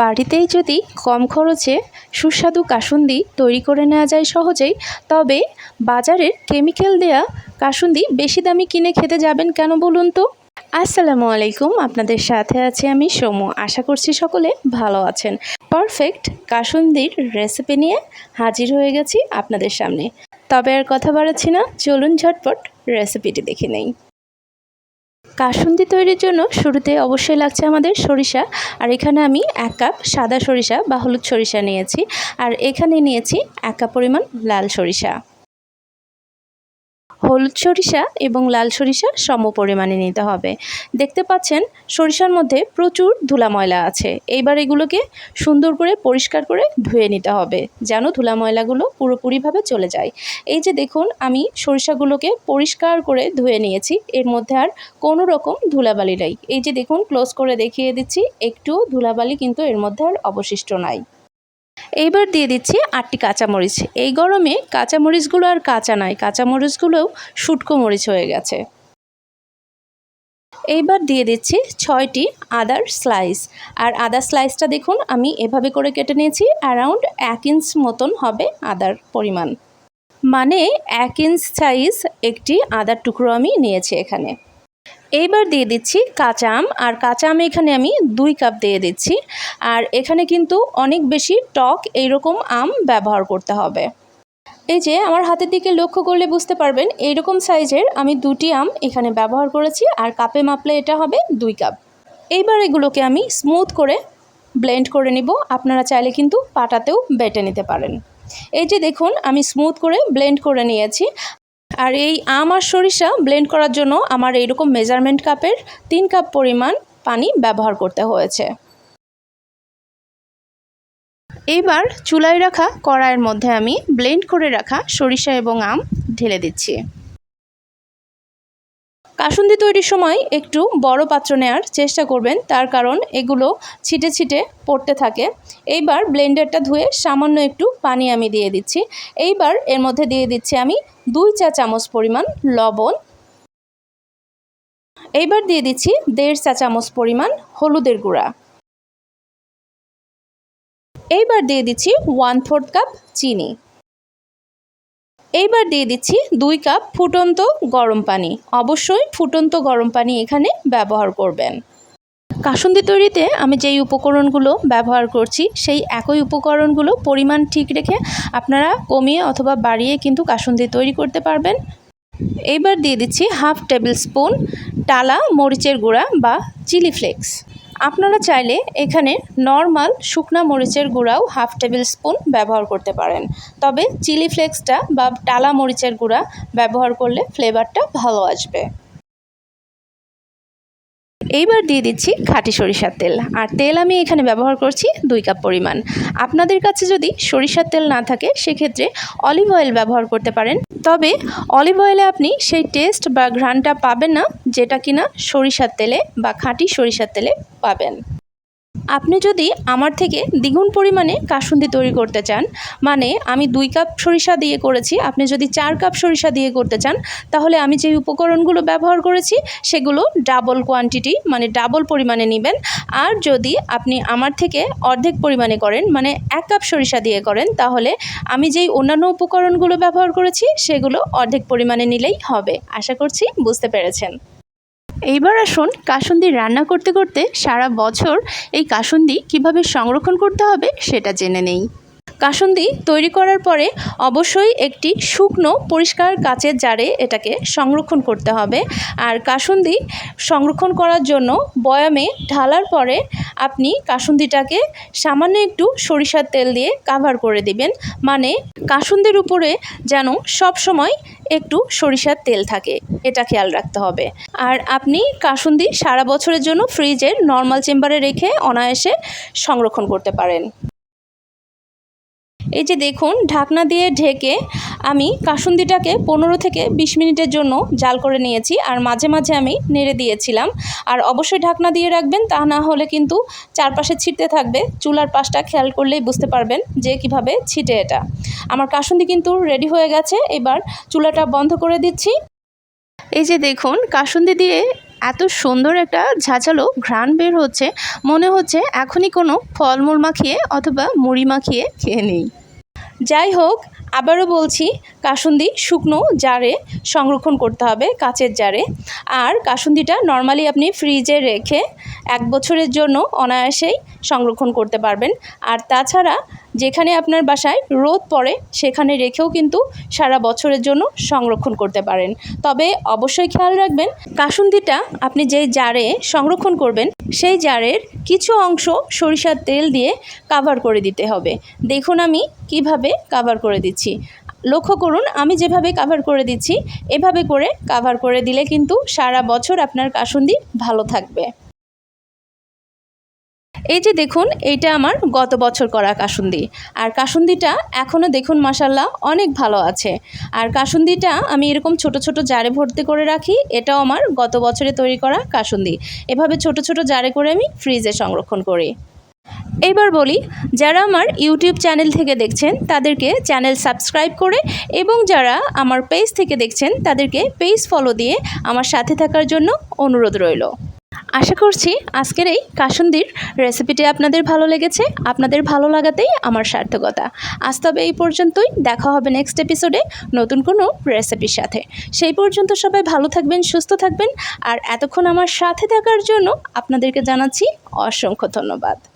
বাড়িতেই যদি কম খরচে সুস্বাদু কাসুন্দি তৈরি করে নেওয়া যায় সহজেই, তবে বাজারের কেমিক্যাল দেয়া কাসুন্দি বেশি দামি কিনে খেতে যাবেন কেন বলুন তো? আসসালামু আলাইকুম, আপনাদের সাথে আছি আমি সমু। আশা করছি সকলে ভালো আছেন। পারফেক্ট কাসুন্দির রেসিপি নিয়ে হাজির হয়ে গেছি আপনাদের সামনে। তবে আর কথা বাড়াচ্ছি না, চলুন ঝটপট রেসিপিটি দেখে নেই। কাসুন্দি তৈরির জন্য শুরুতে অবশ্যই লাগছে আমাদের সরিষা। আর এখানে আমি এক কাপ সাদা সরিষা বা হলুদ সরিষা নিয়েছি। আর এখানে নিয়েছি এক কাপ পরিমাণ লাল সরিষা। হলুদ সরিষা এবং লাল সরিষা সম পরিমাণে নিতে হবে। দেখতে পাচ্ছেন, সরিষার মধ্যে প্রচুর ধুলা ময়লা আছে। এইবার এগুলোকে সুন্দর করে পরিষ্কার করে ধুয়ে নিতে হবে, যেন ধুলা ময়লাগুলো পুরোপুরিভাবে চলে যায়। এই যে দেখুন, আমি সরিষাগুলোকে পরিষ্কার করে ধুয়ে নিয়েছি, এর মধ্যে আর কোনো রকম ধুলাবালি নেই। এই যে দেখুন, ক্লোজ করে দেখিয়ে দিচ্ছি, একটু ধুলাবালি কিন্তু এর মধ্যে আর অবশিষ্ট নাই। এইবার দিয়ে দিচ্ছি আটটি কাঁচামরিচ। এই গরমে কাঁচামরিচগুলো আর কাঁচা নয়, কাঁচামরিচগুলোও শুটকো মরিচ হয়ে গেছে। এইবার দিয়ে দিচ্ছি ছয়টি আদার স্লাইস। আর আদার স্লাইসটা দেখুন, আমি এভাবে করে কেটে নিয়েছি অ্যারাউন্ড এক ইঞ্চ মতন হবে আদার পরিমাণ। মানে এক ইঞ্চ সাইজ একটি আদার টুকরো আমি নিয়েছি এখানে। এইবার দিয়ে দিচ্ছি কাঁচা আম, আর কাঁচা আম এখানে আমি দুই কাপ দিয়ে দিচ্ছি। আর এখানে কিন্তু অনেক বেশি টক এইরকম আম ব্যবহার করতে হবে। এই যে আমার হাতের দিকে লক্ষ্য করলে বুঝতে পারবেন, এইরকম সাইজের আমি দুটি আম এখানে ব্যবহার করেছি, আর কাপে মাপলে এটা হবে দুই কাপ। এইবার এগুলোকে আমি স্মুথ করে ব্লেন্ড করে নিব, আপনারা চাইলে কিন্তু পাটাতেও বেটে নিতে পারেন। এই যে দেখুন, আমি স্মুথ করে ব্লেন্ড করে নিয়েছি। আর এই আম আর সরিষা ব্লেন্ড করার জন্য আমার এইরকম মেজারমেন্ট কাপের তিন কাপ পরিমাণ পানি ব্যবহার করতে হয়েছে। এবার চুলায় রাখা কড়াইয়ের মধ্যে আমি ব্লেন্ড করে রাখা সরিষা এবং আম ঢেলে দিচ্ছি। কাসুন্দি তৈরির সময় একটু বড় পাত্র নেওয়ার চেষ্টা করবেন, তার কারণ এগুলো ছিটে ছিটে পড়তে থাকে। এইবার ব্লেন্ডারটা ধুয়ে সামান্য একটু পানি আমি দিয়ে দিচ্ছি। এইবার এর মধ্যে দিয়ে দিচ্ছি আমি দুই চা চামচ পরিমাণ লবণ। এইবার দিয়ে দিচ্ছি দেড় চা চামচ পরিমাণ হলুদের গুঁড়া। এইবার দিয়ে দিচ্ছি ওয়ান ফোর্থ কাপ চিনি। এইবার দিয়ে দিচ্ছি দুই কাপ ফুটন্ত গরম পানি। অবশ্যই ফুটন্ত গরম পানি এখানে ব্যবহার করবেন। কাসুন্দি তৈরিতে আমি যেই উপকরণগুলো ব্যবহার করছি, সেই একই উপকরণগুলো পরিমাণ ঠিক রেখে আপনারা কমিয়ে অথবা বাড়িয়ে কিন্তু কাসুন্দি তৈরি করতে পারবেন। এইবার দিয়ে দিচ্ছি হাফ টেবিল স্পুন টালা মরিচের গুঁড়া বা চিলি ফ্লেক্স। আপনারা চাইলে এখানে নর্মাল শুকনা মরিচের গুঁড়াও হাফ টেবিল স্পুন ব্যবহার করতে পারেন। তবে চিলি ফ্লেক্সটা বা টালা মরিচের গুঁড়া ব্যবহার করলে ফ্লেভারটা ভালো আসবে। এইবার দিয়ে দিচ্ছি খাঁটি সরিষার তেল। আর তেল আমি এখানে ব্যবহার করছি দুই কাপ পরিমাণ। আপনাদের কাছে যদি সরিষার তেল না থাকে, সেক্ষেত্রে অলিভ অয়েল ব্যবহার করতে পারেন। তবে অলিভ অয়েলে আপনি সেই টেস্ট বা ঘ্রাণটা পাবেন না, যেটা কিনা সরিষার তেলে বা খাঁটি সরিষার তেলে পাবেন। আপনি যদি আমার থেকে দ্বিগুণ পরিমাণে কাসুন্দি তৈরি করতে চান মানে আমি দুই কাপ সরিষা দিয়ে করেছি, আপনি যদি চার কাপ সরিষা দিয়ে করতে চান, তাহলে আমি যে উপকরণগুলো ব্যবহার করেছি, সেগুলো ডাবল কোয়ান্টিটি মানে ডাবল পরিমাণে নেবেন। আর যদি আপনি আমার থেকে অর্ধেক পরিমাণে করেন মানে এক কাপ সরিষা দিয়ে করেন, তাহলে আমি যেই অন্যান্য উপকরণগুলো ব্যবহার করেছি, সেগুলো অর্ধেক পরিমাণে নিলেই হবে। আশা করছি বুঝতে পেরেছেন। এইবার আসুন কাসুন্দি রান্না করতে করতে সারা বছর এই কাসুন্দি কীভাবে সংরক্ষণ করতে হবে সেটা জেনে নেই। কাসুন্দি তৈরি করার পরে অবশ্যই একটি শুকনো পরিষ্কার কাচের জারে এটাকে সংরক্ষণ করতে হবে। আর কাসুন্দি সংরক্ষণ করার জন্য বয়ামে ঢালার পরে আপনি কাসুন্দিটাকে সামান্য একটু সরিষার তেল দিয়ে কাভার করে দিবেন। মানে কাসুন্দির উপরে যেন সব সময় একটু সরিষার তেল থাকে, এটা খেয়াল রাখতে হবে। আর আপনি কাসুন্দি সারা বছরের জন্য ফ্রিজের নর্মাল চেম্বারে রেখে অনায়াসে সংরক্ষণ করতে পারেন। এই যে দেখুন, ঢাকনা দিয়ে ঢেকে আমি কাসুন্দিটাকে পনেরো থেকে বিশ মিনিটের জন্য জাল করে নিয়েছি আর মাঝে মাঝে আমি নেড়ে দিয়েছিলাম। আর অবশ্যই ঢাকনা দিয়ে রাখবেন, তা না হলে কিন্তু চারপাশে ছিটতে থাকবে। চুলার পাশটা খেয়াল করলেই বুঝতে পারবেন যে কীভাবে ছিটে এটা। আমার কাসুন্দি কিন্তু রেডি হয়ে গেছে, এবার চুলাটা বন্ধ করে দিচ্ছি। এই যে দেখুন, কাসুন্দি দিয়ে এত সুন্দর একটা ঝাঁঝালো ঘ্রাণ বের হচ্ছে। মনে হচ্ছে এখনই কোনো ফলমূল মাখিয়ে অথবা মুড়ি মাখিয়ে খেয়ে নিই। যাই হোক আবারও বলছি, কাসুন্দি শুকনো জারে সংরক্ষণ করতে হবে কাচের জারে। আর কাসুন্দিটা নর্মালি আপনি ফ্রিজে রেখে এক বছরের জন্য অনায়াসেই সংরক্ষণ করতে পারবেন। আর তাছাড়া যেখানে আপনার বাসায় রোদ পড়ে, সেখানে রেখেও কিন্তু সারা বছরের জন্য সংরক্ষণ করতে পারেন। তবে অবশ্যই খেয়াল রাখবেন, কাসুন্দিটা আপনি যে জারে সংরক্ষণ করবেন, সেই জারের কিছু অংশ সরিষার তেল দিয়ে কাভার করে দিতে হবে। দেখুন আমি কীভাবে কাভার করে দিচ্ছি। লক্ষ্য করুন, আমি যেভাবে কাভার করে দিচ্ছি, এভাবে করে কাভার করে দিলে কিন্তু সারা বছর আপনার কাসুন্দি ভালো থাকবে। এই যে দেখুন, এইটা আমার গত বছর করা কাসুন্দি। আর কাসুন্দিটা এখনও দেখুন মাসাল্লাহ অনেক ভালো আছে। আর কাসুন্দিটা আমি এরকম ছোট ছোট জারে ভর্তি করে রাখি, এটাও আমার গত বছরে তৈরি করা কাসুন্দি। এভাবে ছোট ছোট জারে করে আমি ফ্রিজে সংরক্ষণ করি। এইবার বলি, যারা আমার ইউটিউব চ্যানেল থেকে দেখছেন, তাদেরকে চ্যানেল সাবস্ক্রাইব করে এবং যারা আমার পেজ থেকে দেখছেন, তাদেরকে পেজ ফলো দিয়ে আমার সাথে থাকার জন্য অনুরোধ রইল। আশা করছি আজকের এই কাসুন্দির রেসিপিটি আপনাদের ভালো লেগেছে। আপনাদের ভালো লাগাতেই আমার সার্থকতা। আজ তবে এই পর্যন্তই। দেখা হবে নেক্সট এপিসোডে নতুন কোনো রেসিপির সাথে। সেই পর্যন্ত সবাই ভালো থাকবেন, সুস্থ থাকবেন। আর এতক্ষণ আমার সাথে থাকার জন্য আপনাদেরকে জানাচ্ছি অসংখ্য ধন্যবাদ।